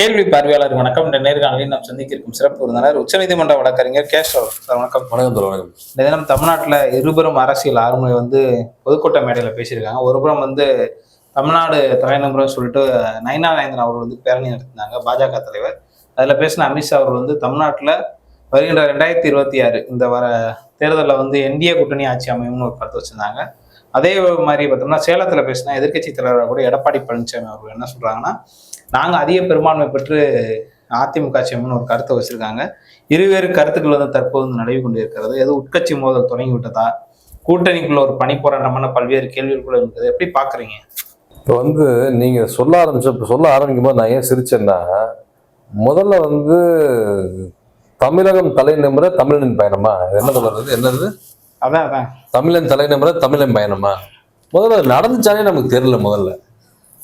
கேள்வி பார்வையாளர் வணக்கம். இந்த நேர்காணலில் நாம் சந்திக்க இருக்கும் சிறப்பு விருந்தினர் உச்சநீதிமன்ற வழக்கறிஞர் கேஷவ் சார் வணக்கம். வணக்கம் வணக்கம். இந்த தினம் தமிழ்நாட்டில் இருபெரும் அரசியல் ஆளுமை வந்து பொதுக்கூட்ட மேடையில் பேசியிருக்காங்க. ஒருபுறம் வந்து தமிழ்நாடு தலைநகரம் சொல்லிட்டு நயனா நயந்திரன் அவர்கள் வந்து பேரணி நடத்தினாங்க பாஜக தலைவர். அதில் பேசின அமித்ஷா அவர்கள் வந்து தமிழ்நாட்டில் வருகின்ற ரெண்டாயிரத்தி இருபத்தி ஆறு இந்த வர தேர்தலில் வந்து என்டிஏ கூட்டணி ஆட்சி அமையும்னு ஒரு கருத்து வச்சிருந்தாங்க. அதே மாதிரி பார்த்தோம்னா சேலத்தில் பேசினா எதிர்கட்சி தலைவராக கூட எடப்பாடி பழனிசாமி அவர்கள் என்ன சொல்கிறாங்கன்னா நாங்கள் அதிக பெரும்பான்மை பெற்று அதிமுக சேமன் ஒரு கருத்தை வச்சிருக்காங்க. இருவேறு கருத்துக்கள் வந்து தற்போது வந்து கொண்டு இருக்கிறது. ஏதோ உட்கட்சி மோதல் தொடங்கி விட்டதா? கூட்டணிக்குள்ள ஒரு பணி போராட்டமான பல்வேறு கேள்விகள் இருக்குது. எப்படி பாக்குறீங்க? இப்போ வந்து நீங்க சொல்ல ஆரம்பிச்ச சொல்ல ஆரம்பிக்கும் போது நான் ஏன் சிரிச்சேன்னா முதல்ல வந்து தமிழகம் தலை நிமிர தமிழனின் பயணமா? என்ன சொல்றது என்னது? அதான் அதான். தமிழன் தலை தமிழன் பயணமா? முதல்ல நடந்துச்சானே நமக்கு தெரியல முதல்ல.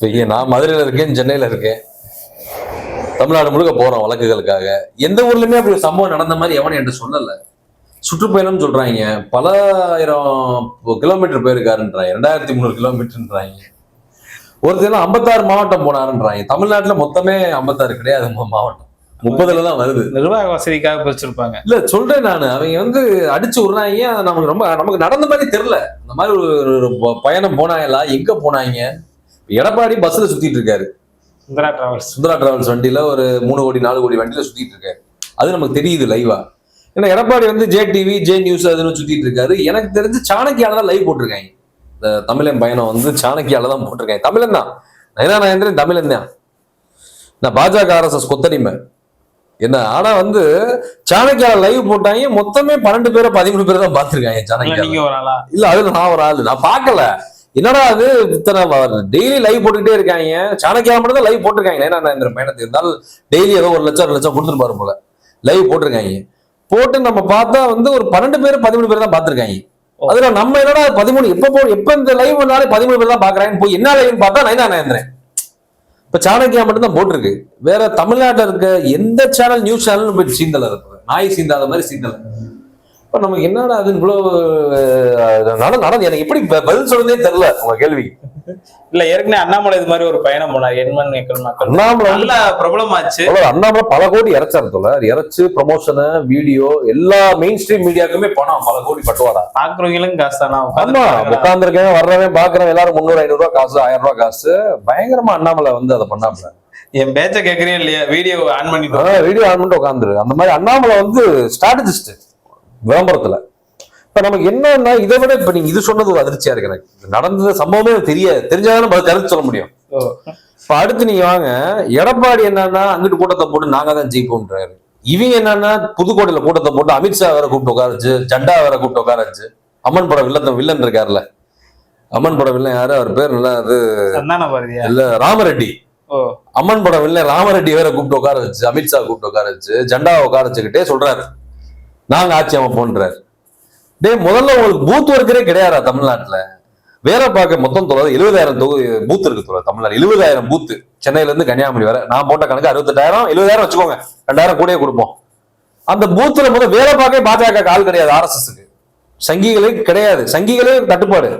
இப்போ நான் மதுரையில் இருக்கேன் சென்னையில் இருக்கேன். தமிழ்நாடு முழுக்க போகிறோம் வழக்குகளுக்காக. எந்த ஊர்லையுமே அப்படி ஒரு சம்பவம் நடந்த மாதிரி எவனும் என்று சொல்லலை. சுற்றுப்பயணம் சொல்கிறாங்க பல ஆயிரம் கிலோமீட்டர் போயிருக்காருன்றாங்க. ரெண்டாயிரத்தி முந்நூறு கிலோமீட்டர்ன்றாங்க. ஒருத்தர் ஐம்பத்தாறு மாவட்டம் போனாருன்றாங்க. தமிழ்நாட்டில் மொத்தமே ஐம்பத்தாறு கிடையாது மாவட்டம். முப்பதுல தான் வருது. நிர்வாக வசதிக்காக பிரிச்சிருப்பாங்க. இல்ல சொல்றேன் நானு. அவங்க வந்து அடிச்சு விடுறாங்க. நமக்கு ரொம்ப நமக்கு நடந்த மாதிரி தெரியல. இந்த மாதிரி ஒரு பயணம் போனாங்களா? எங்க போனாங்க? எடப்பாடி பஸ்ல சுத்திட்டு இருக்காரு. சுந்தரா டிராவல்ஸ் சுந்தரா டிராவல்ஸ் வண்டியில ஒரு மூணு கோடி நாலு கோடி வண்டியில சுத்திட்டு இருக்காரு. அது நமக்கு தெரியுது லைவா ஏன்னா எடப்பாடி வந்து ஜே டிவி ஜே நியூஸ் அதுன்னு சுத்திட்டு இருக்காரு. எனக்கு தெரிஞ்சு சாணக்கியால தான் லைவ் போட்டிருக்காங்க. இந்த தமிழன் பயணம் வந்து சாணக்கியால தான் போட்டிருக்காங்க. தமிழன் தான். நயனா நயந்திரன் தமிழன் தான். நான் பாஜக ஆர்எஸ்எஸ் கொத்தடிமை. என்ன? ஆனா வந்து சாணக்கியால லைவ் போட்டாங்க. மொத்தமே பன்னெண்டு பேரை பதிமூணு பேர் தான் பார்த்திருக்காங்க சாணக்கியா நீங்க ஒரு ஆளா? இல்ல அதுல நான் ஒரு ஆளு. நான் பார்க்கல. என்னடா அது? இத்தனை டெய்லி லைவ் போட்டுக்கிட்டே இருக்காங்க. சாணக்கியா மட்டும் தான் லைவ் போட்டிருக்காங்க. ஏன்னா இந்த பயணத்தை இருந்தாலும் டெய்லி ஏதோ ஒரு லட்சம் ரெண்டு லட்சம் கொடுத்துருப்பாரு போல. லைவ் போட்டிருக்காங்க. போட்டு நம்ம பார்த்தா வந்து ஒரு பன்னெண்டு பேர் பதிமூணு பேர் தான் பார்த்திருக்காங்க. அதுல நம்ம என்னடா பதிமூணு? எப்ப போ எப்ப இந்த லைவ் பண்ணாலும் பதிமூணு பேர் தான் பாக்குறாங்கன்னு போய் என்ன லைவ் பார்த்தா நைனா நயந்திரன் இப்போ சாணக்கியா மட்டும்தான் போட்டிருக்கு வேற தமிழ்நாட்டில் இருக்க எந்த சேனல் நியூஸ் சேனலும் போய் சீந்தல இருக்கு நாய் சீந்தாத மாதிரி சீந்தல இப்ப நமக்கு என்னடா அது இவ்வளவு அஹ், நட நடந்து எனக்கு எப்படி பதில் சொல்றதே தெரியல உங்க கேள்வி. இல்ல ஏற்கனவே அண்ணாமலை இது மாதிரி ஒரு பயணம் போனார். எண்மண் மக்கள். அண்ணாமலை நல்ல பிரபலமாச்சு. அண்ணாமலை பல கோடி இறைச்சாரு தோழர் இறைச்சு ப்ரொமோஷனு வீடியோ எல்லா மெயின் ஸ்ட்ரீம் மீடியாக்குமே பணம். பல கோடி பட்டுவாடா பாக்குறவங்களும் காசு தானா ஆமா உட்காந்துருக்கேன் வர்றவன் பாக்குறவன் எல்லாரும் முந்நூறு ஐநூறு ரூபாய் காசு ஆயிரம் ரூபாய் காசு. பயங்கரமா அண்ணாமலை வந்து அதை பண்ணாமல என் பேச்ச கேக்குறீங்க இல்லையா? வீடியோ ஆன் பண்ணிட்டு வீடியோ ஆன் பண்ணிட்டு உட்காந்துரு அந்த மாதிரி அண்ணாமலை வந்து ஸ்ட்ராட்டஜிஸ்ட் விளம்பரத்துல. இப்ப நமக்கு என்னன்னா இதை விட இப்ப நீங்க இது சொன்னது ஒரு அதிர்ச்சியா இருக்கு எனக்கு. இது நடந்தது சம்பவமே தெரியாது தெரிஞ்சாதான் கருத்து சொல்ல முடியும். இப்ப அடுத்து நீங்க வாங்க எடப்பாடி என்னன்னா அங்கிட்டு கூட்டத்தை போட்டு நாங்க தான் ஜெயிப்போம்ன்றாரு. இவங்க என்னன்னா புதுக்கோட்டையில கூட்டத்தை போட்டு அமித்ஷா வேற கூப்பிட்டு உட்கார வச்சு ஜண்டா வேற கூப்பிட்டு உட்கார வச்சு அம்மன் படம் வில்லன் வில்லன் இருக்காருல்ல. அம்மன் படம் வில்லன் யாரு? அவர் பேர் நல்லா அது இல்ல ராமரெட்டி. அம்மன் படம் வில்லன் ராமரெட்டி வேற கூப்பிட்டு உட்கார வச்சு அமித்ஷா கூப்பிட்டு உட்கார வச்சு ஜெண்டாவை உட்கார வச்சுக்கிட்டே சொல்றாரு. நாங்க ஆட்சி அமைப்போன்றார். டே முதல்ல உங்களுக்கு பூத் ஒர்க்கரே கிடையாதா தமிழ்நாட்டுல? வேற பார்க்க மொத்தம் தொலை எழுபதாயிரம் தொகுதி பூத் இருக்கு தொலை தமிழ்நாடு. எழுபதாயிரம் பூத்து சென்னையில இருந்து கன்னியாகுமரி வரை. நான் போட்ட கணக்கு அறுபத்தெட்டாயிரம் எழுபதாயிரம் வச்சுக்கோங்க. ரெண்டாயிரம் கூடயே கொடுப்போம். அந்த பூத்துல முதல்ல வேலை பார்க்க பாஜக ஆள் கிடையாது ஆர்எஸ்எஸ்க்கு சங்கிகளே கிடையாது. சங்கிகளே தட்டுப்பாடு.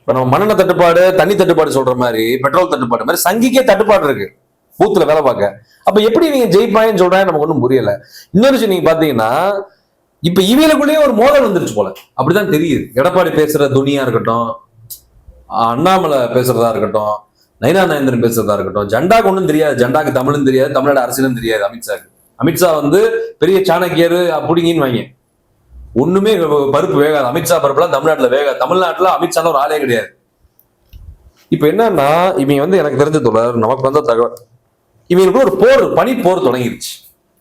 இப்ப நம்ம மண்ணெண்ண தட்டுப்பாடு தண்ணி தட்டுப்பாடு சொல்ற மாதிரி பெட்ரோல் தட்டுப்பாடு மாதிரி சங்கிக்கே தட்டுப்பாடு இருக்கு. பூத்துல வேலை பார்க்க. அப்ப எப்படி நீங்க ஜெயிப்பாங்கன்னு சொல்றாங்க நமக்கு ஒன்றும் புரியல. இன்னொரு விஷயம் நீங்க பாத்தீங்கன்னா இப்ப இவங்களுக்குள்ளேயே ஒரு மோதல் வந்துருச்சு போல. அப்படிதான் தெரியுது. எடப்பாடி பேசுற துணியா இருக்கட்டும் அண்ணாமலை பேசுறதா இருக்கட்டும் நயனா நயந்திரன் பேசுறதா இருக்கட்டும் ஜெண்டாக்கு ஒன்றும் தெரியாது. ஜெண்டாக்கு தமிழும் தெரியாது தமிழ்நாடு அரசியலும் தெரியாது அமித்ஷாக்கு அமித்ஷா வந்து பெரிய சாணக்கியர் அப்படிங்கன்னு வாங்க. ஒண்ணுமே பருப்பு வேகாது. அமித்ஷா பருப்புலாம் தமிழ்நாட்டில் வேகாது. தமிழ்நாட்டில் அமித்ஷான ஒரு ஆளே கிடையாது. இப்போ என்னன்னா இவங்க வந்து எனக்கு தெரிஞ்ச தொடர் நமக்கு வந்த தகவல் இவங்களுக்கு ஒரு போர் பனி போர் தொடங்கிருச்சு.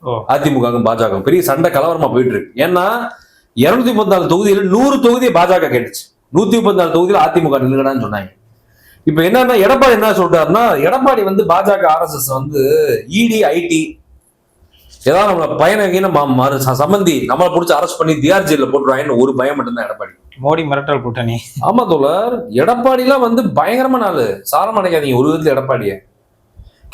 ஓ. அதிமுகவும் பாஜக பெரிய சண்டை கலவரமா போயிட்டு இருக்கு. ஏன்னா இருநூத்தி முப்பத்தி நாலு தொகுதியில நூறு தொகுதியை பாஜக கேட்டுச்சு. நூத்தி முப்பத்தி நாலு தொகுதியில அதிமுக நில்லுங்கடான்னு சொன்னாங்க. இப்ப என்னன்னா எடப்பாடி என்ன சொல்றாருன்னா எடப்பாடி வந்து பாஜக ஆர்எஸ்எஸ் வந்து E இடி ஐடி ஏதாவது நம்மள பயணம் மறு சம்பந்தி நம்மளை பிடிச்சி அரெஸ்ட் பண்ணி தியார் ஜெயில போட்டுருவாங்கன்னு ஒரு பயம் மட்டும்தான் எடப்பாடி. மோடி மிரட்டல் கூட்டணி. ஆமா தோழர். எடப்பாடிலாம் வந்து பயங்கரமா நாளு சாரம் அடைக்காதீங்க ஒரு விதத்துல எடப்பாடிய.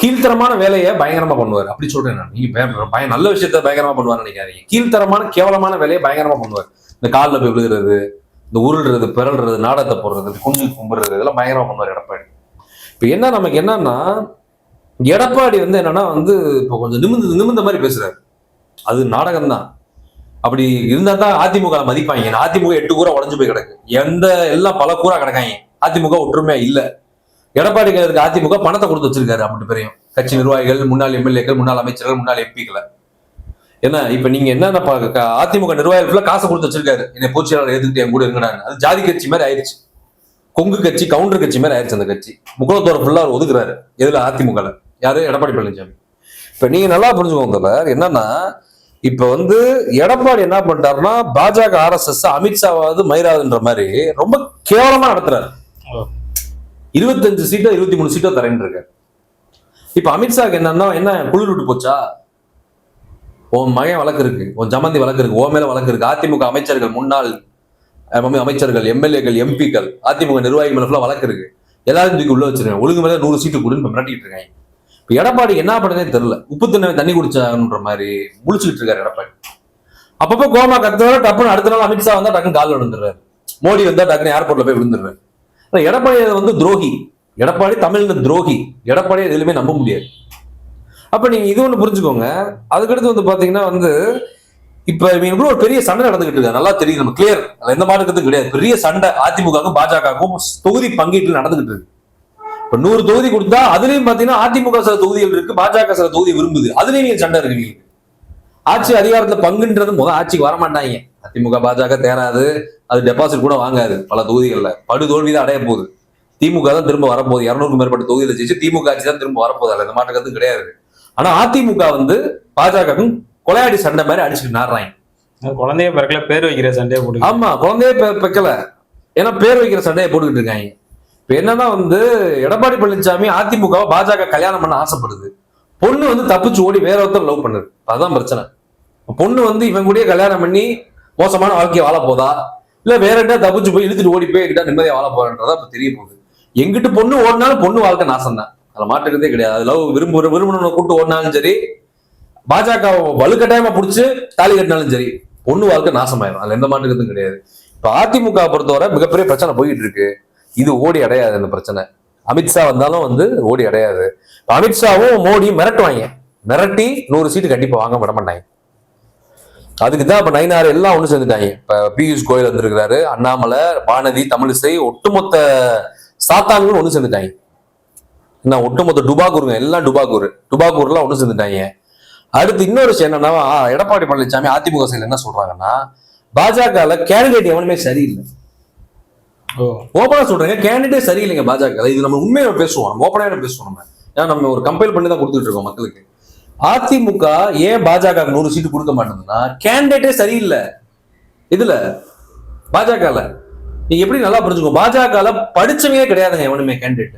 கீழ்த்தரமான வேலையை பயங்கரமா பண்ணுவார். அப்படி சொல்றேன் நான். நீங்க பய- நல்ல விஷயத்த பயங்கரமா பண்ணுவார் நினைக்காதீங்க. கீழ்த்தரமான கேவலமான வேலையை பயங்கரமா பண்ணுவார். இந்த காலில் போய் விழுகிறது இந்த உருள்றது பிறல்றது நாடகத்தை போடுறது குஞ்சு கும்புறது இதெல்லாம் பயங்கரமா பண்ணுவார் எடப்பாடி. இப்போ என்ன நமக்கு என்னன்னா எடப்பாடி வந்து என்னன்னா வந்து இப்போ கொஞ்சம் நிமிந்து நிமிந்த மாதிரி பேசுறாரு. அது நாடகம் தான் அப்படி இருந்தா தான் அதிமுக மதிப்பாங்க. அதிமுக எட்டு கூறா உடஞ்சு போய் கிடக்கு. எந்த எல்லாம் பல கூறா கிடக்காங்க. அதிமுக ஒற்றுமையா இல்லை. எடப்பாடி கையில அதிமுக பணத்தை கொடுத்து வச்சிருக்காரு அப்படி பெரியும். கட்சி நிர்வாகிகள் முன்னாள் எம்எல்ஏக்கள் முன்னாள் அமைச்சர்கள் முன்னாள் எம்பிக்களை. என்ன இப்ப நீங்க என்னென்ன க- அதிமுக நிர்வாகிகள் காசை கொடுத்து வச்சிருக்காரு. என்னை பூச்சியாளர் எதிர்த்து என் கூட இருக்கிறாங்க. அது ஜாதி கட்சி மாதிரி ஆயிடுச்சு. கொங்கு கட்சி கவுண்டர் கட்சி மாதிரி ஆயிடுச்சு அந்த கட்சி. முக்குளத்தோர ஃபுல்லா அவர் ஒதுக்குறாரு. எதுல? அதிமுக யாரு? எடப்பாடி பழனிசாமி. இப்ப நீங்க நல்லா புரிஞ்சுக்கோங்க என்னன்னா இப்ப வந்து எடப்பாடி என்ன பண்ணிட்டாருன்னா பாஜக ஆர்எஸ்எஸ் அமித்ஷாவாவது மயிராதுன்ற மாதிரி ரொம்ப கேவலமா நடத்துறாரு. இருபத்தஞ்சு சீட்டோ இருபத்தி மூணு சீட்டோ தரேன்னு இருக்காரு. இப்ப அமித்ஷாக்கு என்னன்னா என்ன குளிர் விட்டு போச்சா? உன் மகன் வழக்கு இருக்கு உன் ஜமந்தி வழக்கு இருக்கு உன் மேல வழக்கு இருக்கு. அதிமுக அமைச்சர்கள் முன்னாள் அமைச்சர்கள் எம்எல்ஏக்கள் எம்பிக்கள் அதிமுக நிர்வாகிகள் மேல ஃபுல்லா வழக்கு இருக்கு. எல்லாரும் தூக்கி உள்ள வச்சிருக்கேன். ஒழுங்கு மேல நூறு சீட்டு கொடுன்னு இப்ப மிரட்டிட்டு இருக்காங்க இப்போ எடப்பாடி என்ன பண்ணதே தெரில உப்பு தண்ணி தண்ணி குடிச்சான்ற மாதிரி முழிச்சுக்கிட்டு இருக்காரு எடப்பாடி. அப்பப்போ கோமா கத்துவாரு டப்புன்னு அடுத்த நாள் அமித்ஷா வந்தா டக்குன்னு கால் விழுந்துடுறாரு. மோடி வந்தா டக்குன்னு ஏர்போர்ட்ல போய் விழுந்துடுறாரு. எடப்பாடி வந்து துரோகி. எடப்பாடி தமிழ்ல துரோகி. எடப்பாடி எதுலையுமே நம்ப முடியாது. அப்ப நீங்க இது ஒண்ணு புரிஞ்சுக்கோங்க. அதுக்கடுத்து வந்து பாத்தீங்கன்னா வந்து இப்ப இவங்களுக்குள்ள ஒரு பெரிய சண்டை நடந்துகிட்டு இருக்கு. நல்லா தெரியுது நம்ம கிளியர் எந்த மாற்றத்துக்கும் கிடையாது. பெரிய சண்டை அதிமுகவுக்கும் பாஜகவுக்கும் தொகுதி பங்கீட்டில் நடந்துகிட்டு இருக்கு. இப்ப நூறு தொகுதி கொடுத்தா அதுலயும் பாத்தீங்கன்னா அதிமுக சில தொகுதிகள் இருக்கு பாஜக சில தொகுதி விரும்புது. அதுலயும் நீங்க சண்டை இருக்கு ஆட்சி அதிகாரத்துல பங்குன்றது முதல் ஆட்சிக்கு வரமாட்டாங்க. அதிமுக பாஜக தேராது. அது டெபாசிட் கூட வாங்காது பல தொகுதிகளில். படு தோல்வி தான் அடைய போகுது. திமுக தான் திரும்ப வரப்போகுது. இருநூறுக்கும் மேற்பட்ட தொகுதியில ஜெயிச்சு திமுக ஆட்சி தான் திரும்ப வரப்போகுது. அதுல எந்த மாற்றத்துக்கும் கிடையாது. ஆனா அதிமுக வந்து பாஜகவுக்கும் கொலையாடி சண்டை மாதிரி அடிச்சுட்டு நாடுறாங்க. குழந்தைய பிறக்கல பேர் வைக்கிற சண்டையை போட்டு ஆமா குழந்தைய பெ- பெக்கல ஏன்னா பேர் வைக்கிற சண்டையை போட்டுக்கிட்டு இருக்காங்க. இப்ப என்னன்னா வந்து எடப்பாடி பழனிசாமி அதிமுகவை பாஜக கல்யாணம் பண்ண ஆசைப்படுது. பொண்ணு வந்து தப்பிச்சு ஓடி வேற ஒருத்தர் லவ் பண்ணுது. அதுதான் பிரச்சனை. பொண்ணு வந்து இவன் கூடயே கல்யாணம் பண்ணி மோசமான வாழ்க்கையை வாழ போதா? இல்ல வேற என்ன தப்பிச்சு போய் இழுத்துட்டு ஓடி போய் எங்கிட்ட நிம்மதியா வாழ போறன்றதா இப்ப தெரிய போகுது. எங்கிட்டு பொண்ணு ஓடினாலும் பொண்ணு வாழ்க்கை நாசம் தான் அதுல மாட்டுக்கிறதே கிடையாது. அது லவ் விரும்ப விரும்பினவனை கூட்டு ஓடினாலும் சரி பாஜக வலுக்கட்டாயமா பிடிச்சி தாலி கட்டினாலும் சரி பொண்ணு வாழ்க்கை நாசமாயிரும். அதுல எந்த மாட்டுக்கிறதும் கிடையாது. இப்ப அதிமுக பொறுத்தவரை மிகப்பெரிய பிரச்சனை போயிட்டு இருக்கு. இது ஓடி அடையாது இந்த பிரச்சனை. அமித்ஷா வந்தாலும் வந்து ஓடி அடையாது. அமித்ஷாவும் மோடியும் மிரட்டுவாங்க. மிரட்டி நூறு சீட்டு கண்டிப்பா வாங்க விட மாட்டாங்க. அதுக்கு தான் இப்ப நைனார் எல்லாம் ஒண்ணு சேர்ந்துட்டாங்க. இப்ப பியூஷ் கோயல் வந்திருக்கிறாரு அண்ணாமலை வானதி தமிழிசை ஒட்டுமொத்த சாத்தான்களும் ஒண்ணு சேர்ந்துட்டாங்க. என்ன ஒட்டுமொத்த டுபாகூருங்க எல்லாம் டுபாகூர். டுபாகூர்லாம் ஒண்ணு சேர்ந்துட்டாங்க. அடுத்து இன்னொரு விஷயம் என்னன்னா எடப்பாடி பழனிசாமி அதிமுக சைடுல என்ன சொல்றாங்கன்னா பாஜகல கேண்டிடேட் எவனுமே சரியில்லை. ஓ. ஓப்பனா சொல்றேங்க கேண்டிடேட் சரியில்லைங்க பாஜக இது நம்ம உண்மையை பேசுவோம் நம்ம ஓப்பனாக பேசுவோம் நம்ம. ஏன்னா நம்ம ஒரு கம்பைல் பண்ணி தான் கொடுத்துட்டு இருக்கோம் மக்களுக்கு. அதிமுக ஏன் பாஜக நூறு சீட்டு கொடுக்க மாட்டேங்குதுன்னா கேண்டிடேட்டே சரியில்லை. இதுல பாஜகல. நீங்க எப்படி நல்லா புரிஞ்சுக்கோ பாஜகல படிச்சவங்களே கிடையாதுங்க எவனுமே கேண்டிடேட்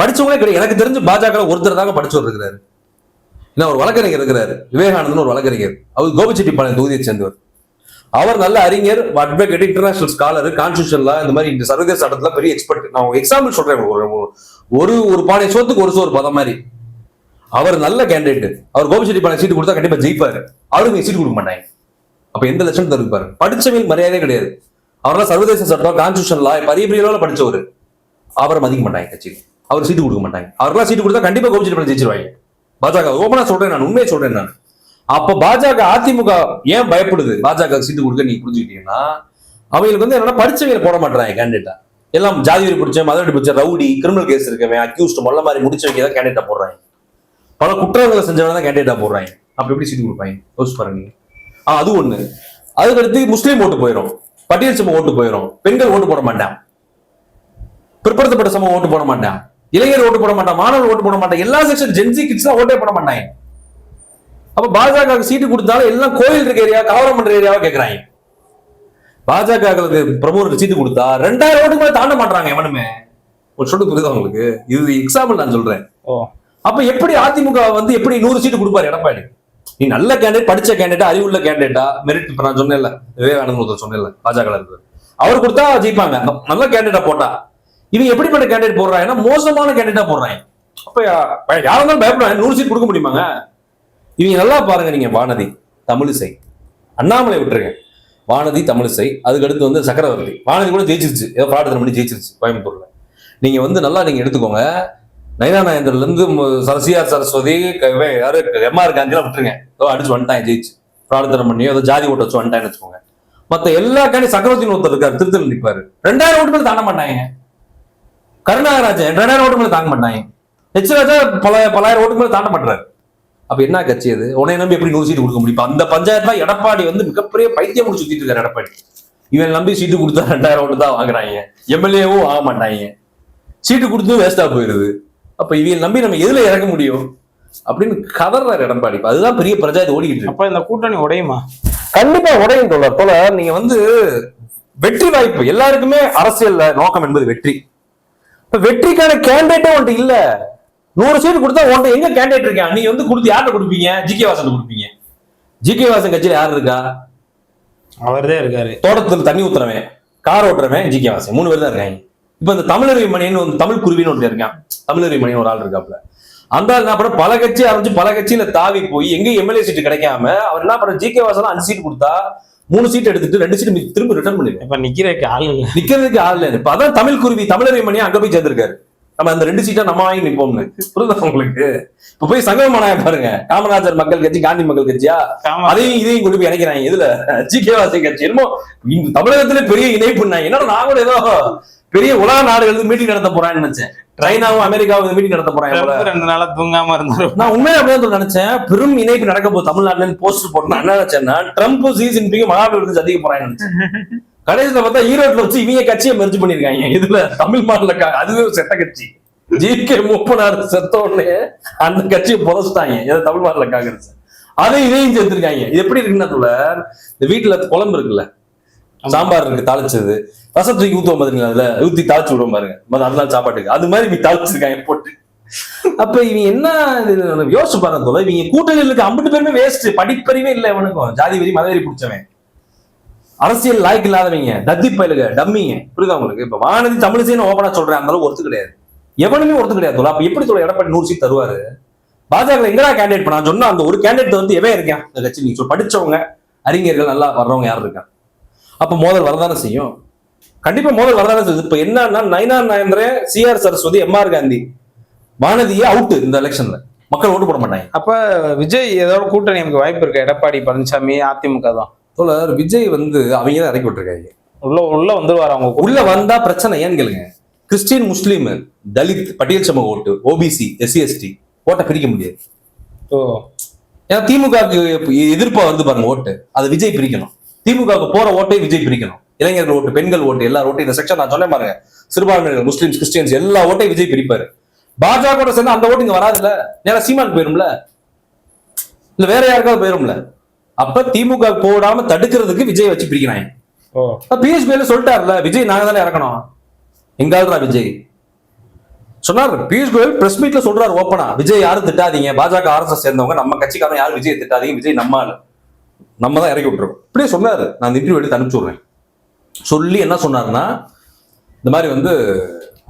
படிச்சவங்களே கிடையாது. எனக்கு தெரிஞ்சு பாஜக ஒருத்தர் தாங்க படிச்சவர் இருக்கிறாரு. என்ன ஒரு வழக்கறிஞர் இருக்கிறாரு. விவேகானந்தன் ஒரு வழக்கறிஞர். அவர் கோபிச்செட்டிப்பாளையம் தொகுதியை சேர்ந்தவர். அவர் நல்ல அறிஞர் அட்வொகேட் இன்டர்நேஷனல் ஸ்காலர் கான்ஸ்டியூஷன்ல இந்த மாதிரி இந்த சர்வதேச சட்டத்துல பெரிய எக்ஸ்பர்ட் நான் எக்ஸாம்பிள் சொல்றேன் ஒரு ஒரு பானை சோத்துக்கு ஒரு சோறு பதம் மாதிரி. அவர் நல்ல கேண்டிடேட் அவர் கோபிச்செட்டிப்பாளையம் சீட்டு கொடுத்தா கண்டிப்பா ஜெயிப்பாரு. அவருக்கு சீட்டு கொடுக்க மாட்டாங்க. அப்ப எந்த லட்சம் தருப்பாரு படிச்சவங்களுக்கு மரியாதையே கிடையாது. அவரெல்லாம் சர்வதேச சட்டம் கான்ஸ்டியூஷன்ல பெரிய பெரிய அளவுல படிச்சவர். அவரை மதிக்க மாட்டாங்க கட்சிக்கு அவர் சீட்டு கொடுக்க மாட்டாங்க. அவரெல்லாம் சீட்டு கொடுத்தா கண்டிப்பா கோபிச்செட்டிப்பாளையம் ஜெயிச்சிருவாங்க பாஜக ஓபனா சொல்றேன் நான் உண்மையை சொல்றேன் நான். அப்ப பாஜக அதிமுக ஏன் பயப்படுது? பாஜக சீட்டு கொடுக்க நீங்க புரிஞ்சுக்கிட்டீங்கன்னா அவங்களுக்கு வந்து என்னன்னா படிச்சவங்க போட மாட்டாங்க கேண்டிடேட்டா எல்லாம் ஜாதி பிடிச்ச மதவெடி பிடிச்ச ரவுடி கிரிமினல் கேஸ் இருக்கவன் அக்யூஸ்ட் மொல்ல மாதிரி முடிச்சவங்க தான் கேண்டிடேட்டா போடுறாங்க. பல குற்றங்களை செஞ்சவன தான் கேண்டிடேட்டா போடுறாங்க. அப்படி எப்படி சீட்டு கொடுப்பாங்க? யோசிச்சு பாருங்க ஆ அது ஒண்ணு. அதுக்கடுத்து முஸ்லீம் ஓட்டு போயிடும் பட்டியல் சமூக ஓட்டு போயிடும் பெண்கள் ஓட்டு போட மாட்டான் பிற்படுத்தப்பட்ட சமூகம் ஓட்டு போட மாட்டான் இளைஞர் ஓட்டு போட மாட்டான் மாணவர் ஓட்டு போட மாட்டான் எல்லா செக்ஷன் ஜென்சி கிட்ஸ் ஓட்டே போட மாட்டாங்க. அப்ப பாஜக சீட்டு கொடுத்தாலும் எல்லாம் கோயில் இருக்க ஏரியா கவரம் பண்ற ஏரியாவா கேக்குறாங்க. பாஜக பிரமுகருக்கு சீட்டு கொடுத்தா ரெண்டாயிரம் ஓட்டுக்கு மேல தாண்ட மாட்டாங்க எவனுமே. ஒரு சொல்லு புரியுதா உங்களுக்கு? இது எக்ஸாம்பிள் நான் சொல்றேன். ஓ. அப்ப எப்படி அதிமுக வந்து எப்படி நூறு சீட்டு கொடுப்பாரு எடப்பாடி? நீ நல்ல கேண்டிடேட் படிச்ச கேண்டிடேட் அறிவுள்ள கேண்டிடேட்டா மெரிட் இப்ப நான் சொன்னேன்ல விவேகானந்த் ஒருத்தர் சொன்னேன்ல பாஜக இருக்கு அவர் கொடுத்தா ஜெயிப்பாங்க. நல்ல கேண்டிடேட்டா போட்டா. இவங்க எப்படிப்பட்ட கேண்டிடேட் போடுறாங்கன்னா மோசமான கேண்டிடேட்டா போடுறாங்க. அப்ப யாரும் யாரா இருந்தாலும் பயப்படுறாங்க நூறு சீட் கொடுக்க முடியுமாங்க? இவங்க நல்லா பாருங்க நீங்க வானதி தமிழிசை. அண்ணாமலை விட்டுருங்க. வானதி தமிழிசை. அதுக்கு அடுத்து வந்து சக்கரவர்த்தி. வானதி கூட ஜெயிச்சிருச்சு. ஏதோ பிரார்த்தனை பண்ணி ஜெயிச்சிருச்சு கோயம்புத்தூர்ல. நீங்க வந்து நல்லா நீங்க எடுத்துக்கோங்க. நைனா நாயந்திரல இருந்து சரசியார் சரஸ்வதி யாரு? எம்ஆர் காந்திலாம் விட்டுருங்க. ஏதோ அடிச்சு வந்துட்டான் ஜெயிச்சு. பிரார்த்தனை பண்ணி ஏதோ ஜாதி ஓட்ட வச்சு வந்துட்டான்னு வச்சுக்கோங்க. மத்த எல்லா காணி சக்கரவர்த்தின்னு ஒருத்தர் இருக்காரு திருத்தல் நிற்பாரு ரெண்டாயிரம் ஓட்டு மேல தாண்ட மாட்டாங்க. கருணாகராஜன் ரெண்டாயிரம் ஓட்டு மேல தாங்க மாட்டாங்க. எச் ராஜா பல பலாயிரம் ஓட்டு மேல தாண்ட மாட்டாரு அப்ப என்ன கட்சி அது? உனைய நம்பி எப்படி நூறு சீட்டு கொடுக்க முடியும்? அந்த பஞ்சாயத்து தான் எடப்பாடி வந்து மிகப்பெரிய பைத்தியம் முடிச்சு சுத்திட்டு இருக்காரு எடப்பாடி. இவன் நம்பி சீட்டு கொடுத்தா ரெண்டாயிரம் ஓட்டு தான் வாங்குறாங்க. எம்எல்ஏவும் வாங்க மாட்டாங்க. சீட்டு கொடுத்து வேஸ்டா போயிருது. அப்ப இவங்க நம்பி நம்ம எதுல இறக்க முடியும்? அப்படின்னு கதறாரு எடப்பாடி. அதுதான் பெரிய பிரஜாதி ஓடிக்கிட்டு இருக்கு. அப்ப இந்த கூட்டணி உடையுமா? கண்டிப்பா உடையும் தோழர். தோழர் நீங்க வந்து வெற்றி வாய்ப்பு எல்லாருக்குமே அரசியல்ல நோக்கம் என்பது வெற்றி. இப்ப வெற்றிக்கான கேண்டிடேட்டே உன்ட்டு இல்ல. நூறு சீட் கொடுத்தா உன்ட்ட எங்க கேண்டிடேட் இருக்கான்? நீங்க வந்து கொடுத்து யார்கிட்ட கொடுப்பீங்க? ஜிகே வாசன் கொடுப்பீங்க. ஜிகே வாசன் கட்சியில யார் இருக்கா? அவர்தான் இருக்காரு. தோட்டத்துல தண்ணி ஊத்துறவன் கார் ஓட்டுறவன் ஜிகே வாசன் மூணு பேர் தான் இருக்காங்க. இப்ப இந்த தமிழருவி மணின்னு வந்து தமிழ் குருவின்னு ஒருத்தர் இருக்கான். தமிழருவி மணின்னு ஒரு ஆள் இருக்காப்ல அந்த ஆள் என்ன பண்ண பல கட்சி ஆரம்பிச்சு பல கட்சியில தாவி போய் எங்க எம்எல்ஏ சீட் கிடைக்காம அவர் என்ன பண்ண ஜிகே வாசன் அஞ்சு சீட் கொடுத்தா மூணு சீட் எடுத்துட்டு ரெண்டு சீட் திரும்ப ரிட்டர்ன் பண்ணிடுவேன் இப்ப நிக்கிறதுக்கு ஆள் இல்ல. நிக்கிறதுக்கு ஆள் இல்லை. இப்ப அதான் தமிழ் குருவி தமிழருவி மணி அங்க போய் சேர்ந்திருக்காரு. நம்ம அந்த ரெண்டு சீட்டை நம்ம வாங்கி நிப்போம்னு. புரியுதா உங்களுக்கு? இப்ப போய் சங்கமனாய பாருங்க. காமராஜர் மக்கள் கட்சி காந்தி மக்கள் கட்சியா. அதையும் இதையும் கொண்டு போய் இணைக்கிறாங்க. இதுல ஜிகே வாசி கட்சி. என்னமோ தமிழகத்துல பெரிய இணைப்புனாங்க என்னடா நான் கூட ஏதோ பெரிய உலக நாடுகளுக்கு மீட்டிங் நடத்த போறான்னு நினைச்சேன். சைனாவும் அமெரிக்காவும் மீட்டிங் நடத்த போறாங்க ரெண்டு நாளா தூங்காம இருந்தாரு. நான் உண்மையா அப்படிதான் நினைச்சேன். பெரும் இணைப்பு நடக்க போகுது தமிழ்நாட்டுல போஸ்டர் போட்டு நான் என்ன நினைச்சேன்னா ட்ரம்ப் சீ ஜின்பிங் மகாபலிபுரத்து சந்திக்க போறாங்கன்னு நினைச்சேன். கடைசியில பார்த்தா ஈரோட்ல வச்சு இவங்க கட்சியை மெர்ஜ் பண்ணிருக்காங்க இதுல தமிழ் மாநில அதுவே ஒரு செத்த கட்சி. ஜி கே முப்பனாறு செத்த உடனே அந்த கட்சியை புதைச்சிட்டாங்க. ஏதோ தமிழ் மாநில காங்கிரஸ். அதை இதையும் சேர்த்திருக்காங்க. இது எப்படி இருக்குன்னா தோழர் இந்த வீட்டுல குழம்பு இருக்குல்ல? சாம்பார் இருக்கு தாளிச்சது. ரசம் தூக்கி ஊத்துவோம் பாத்தீங்களா அதுல ஊத்தி தாளிச்சு விடுவோம் பாருங்க. நாள் சாப்பாட்டுக்கு அது மாதிரி இவங்க தாளிச்சிருக்காங்க போட்டு. அப்ப இவங்க என்ன யோசிச்சு பாருங்க தோழர். இவங்க கூட்டணியில் இருக்க ஐம்பது பேருமே வேஸ்ட் படிப்பறிவே இல்லை இவனுக்கும். ஜாதி வெறி மதவெறி பிடிச்சவன். அரசியல் லாய்க்கு இல்லாதவங்க தத்தி பயிலுங்க டம்மிங்க. புரியுதா உங்களுக்கு? இப்ப வானதி தமிழிசைன்னு ஓபனா சொல்றேன் அந்த அளவுக்கு ஒருத்து கிடையாது. எவனுமே ஒருத்து கிடையாது தோழர் அப்ப எப்படி சொல்ல எடப்பாடி நூறு சீட் தருவாரு? பாஜக எங்கடா கேண்டிடேட் பண்ண? சொன்னா அந்த ஒரு கேண்டிடேட் வந்து எவன் இருக்கான் இந்த கட்சி நீங்க படிச்சவங்க அறிஞர்கள் நல்லா வர்றவங்க யார் இருக்கா அப்ப மோதல் வரதானே செய்யும்? கண்டிப்பா மோதல் வரதானே செய்யுது இப்ப என்னன்னா நைனா நாயந்திரன் சிஆர் சரஸ்வதி எம்ஆர் காந்தி. வானதியே அவுட் இந்த எலெக்ஷன்ல மக்கள் ஓட்டு போட மாட்டாங்க. அப்ப விஜய் ஏதோ கூட்டணி நமக்கு வாய்ப்பு இருக்கு? எடப்பாடி பழனிசாமி அதிமுக தான். தோழர் விஜய் வந்து அவங்க தான் இறக்கி விட்டுருக்காங்க. உள்ள உள்ள வந்துருவாரு அவங்க. உள்ள வந்தா பிரச்சனை ஏன்னு கேளுங்க. கிறிஸ்டின் முஸ்லீம் தலித் பட்டியல் சமூக ஓட்டு ஓபிசி எஸ்சி எஸ்டி ஓட்டை பிரிக்க முடியாது. ஏன்னா திமுகவுக்கு எதிர்ப்பா வருது பாருங்க ஓட்டு. அது விஜய் பிரிக்கணும். திமுகவுக்கு போற ஓட்டை விஜய் பிரிக்கணும். இளைஞர்கள் ஓட்டு பெண்கள் ஓட்டு எல்லா ஓட்டு இந்த செக்ஷன் நான் சொன்னேன் பாருங்க. சிறுபான்மையினர் முஸ்லிம்ஸ் கிறிஸ்டியன்ஸ் எல்லா ஓட்டையும் விஜய் பிரிப்பாரு. பாஜக கூட சேர்ந்து அந்த ஓட்டு இங்க வராதுல்ல. நேரா சீமான் போயிரும்ல. இல்ல வேற யாருக்காவது போயிரும்ல. அப்ப திமுக போடாம தடுக்கிறதுக்கு விஜய் வச்சு பிரிக்கிறாங்க. கோயல் சொல்லிட்டாருல விஜய் நாங்க தானே இறக்கணும். எங்கால்ரா விஜய்? சொன்னார் பியூஷ் கோயல் பிரஸ் மீட்ல சொல்றாரு ஓப்பனா விஜய் யாரும் திட்டாதீங்க. பாஜக ஆர்எஸ்எஸ் சேர்ந்தவங்க நம்ம கட்சிக்காரன் யாரும் விஜய் திட்டாதீங்க. விஜய் நம்ம நம்ம தான் இறக்கி விட்டுருக்கோம் இப்படியே சொன்னாரு. நான் இந்த இன்டர்வியூ எடுத்து அனுப்பிச்சு விடுறேன். சொல்லி என்ன சொன்னாருன்னா இந்த மாதிரி வந்து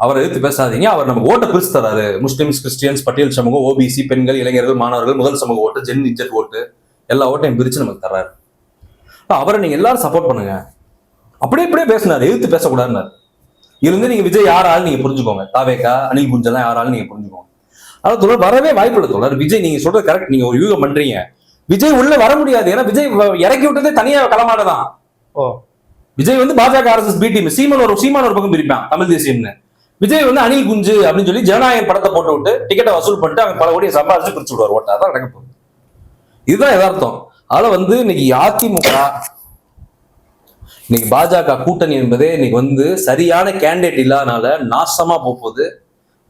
அவரை எதிர்த்து பேசாதீங்க. அவர் நமக்கு ஓட்டை பிரிச்சு தராரு. முஸ்லிம்ஸ் கிறிஸ்டியன்ஸ் பட்டியல் சமூகம் ஓபிசி பெண்கள் இளைஞர்கள் மாணவர்கள் முதல் சமூக ஓட்டு ஜென் இஜெட் ஓட்டு. எல்லா ஓட்டையும் பிரிச்சு நமக்கு தர்றாரு. அவரை நீங்க எல்லாரும் சப்போர்ட் பண்ணுங்க. அப்படியே இப்படியே பேசினாரு. எதிர்த்து பேசக்கூடாதுன்னாரு. இருந்து நீங்க விஜய் யார் ஆள் நீங்க புரிஞ்சுக்கோங்க. தாவேக்கா அனில் குஞ்செல்லாம் யார் ஆள் நீங்க புரிஞ்சுக்கோங்க. அதாவது தொடர் வரவே வாய்ப்பு இல்லை தொடர். விஜய் நீங்க சொல்றது கரெக்ட் நீங்க ஒரு யூகம் பண்றீங்க. விஜய் உள்ள வர முடியாது. ஏன்னா விஜய் இறக்கி விட்டதே தனியா களமாட தான். ஓ. விஜய் வந்து பாஜக ஆர்எஸ்எஸ் பி டீம் சீமன் ஒரு சீமான் ஒரு பக்கம் பிரிப்பான். தமிழ் தேசியம்னு. விஜய் வந்து அனில் குஞ்சு அப்படின்னு சொல்லி ஜனநாயகம் படத்தை போட்டு விட்டு டிக்கெட்டை வசூல் பண்ணிட்டு அவங்க பல கோடியை சம்பாதிச்சு பிரிச்சு விடுவார். ஓட்டா. அதான் நடக்க போகுது. இதுதான் யதார்த்தம். அதனால வந்து இன்னைக்கு அதிமுக இன்னைக்கு பாஜக கூட்டணி என்பதே இன்னைக்கு வந்து சரியான கேண்டிடேட் இல்லாதனால நாசமா போக போகுது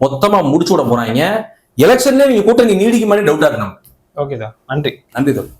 மொத்தமா முடிச்சு விட போறாங்க. எலெக்ஷன்ல நீங்க கூட்டணி நீடிக்குமானே டவுட்டா இருக்கு நமக்கு. ஓகே தான் நன்றி. நன்றி தோழர்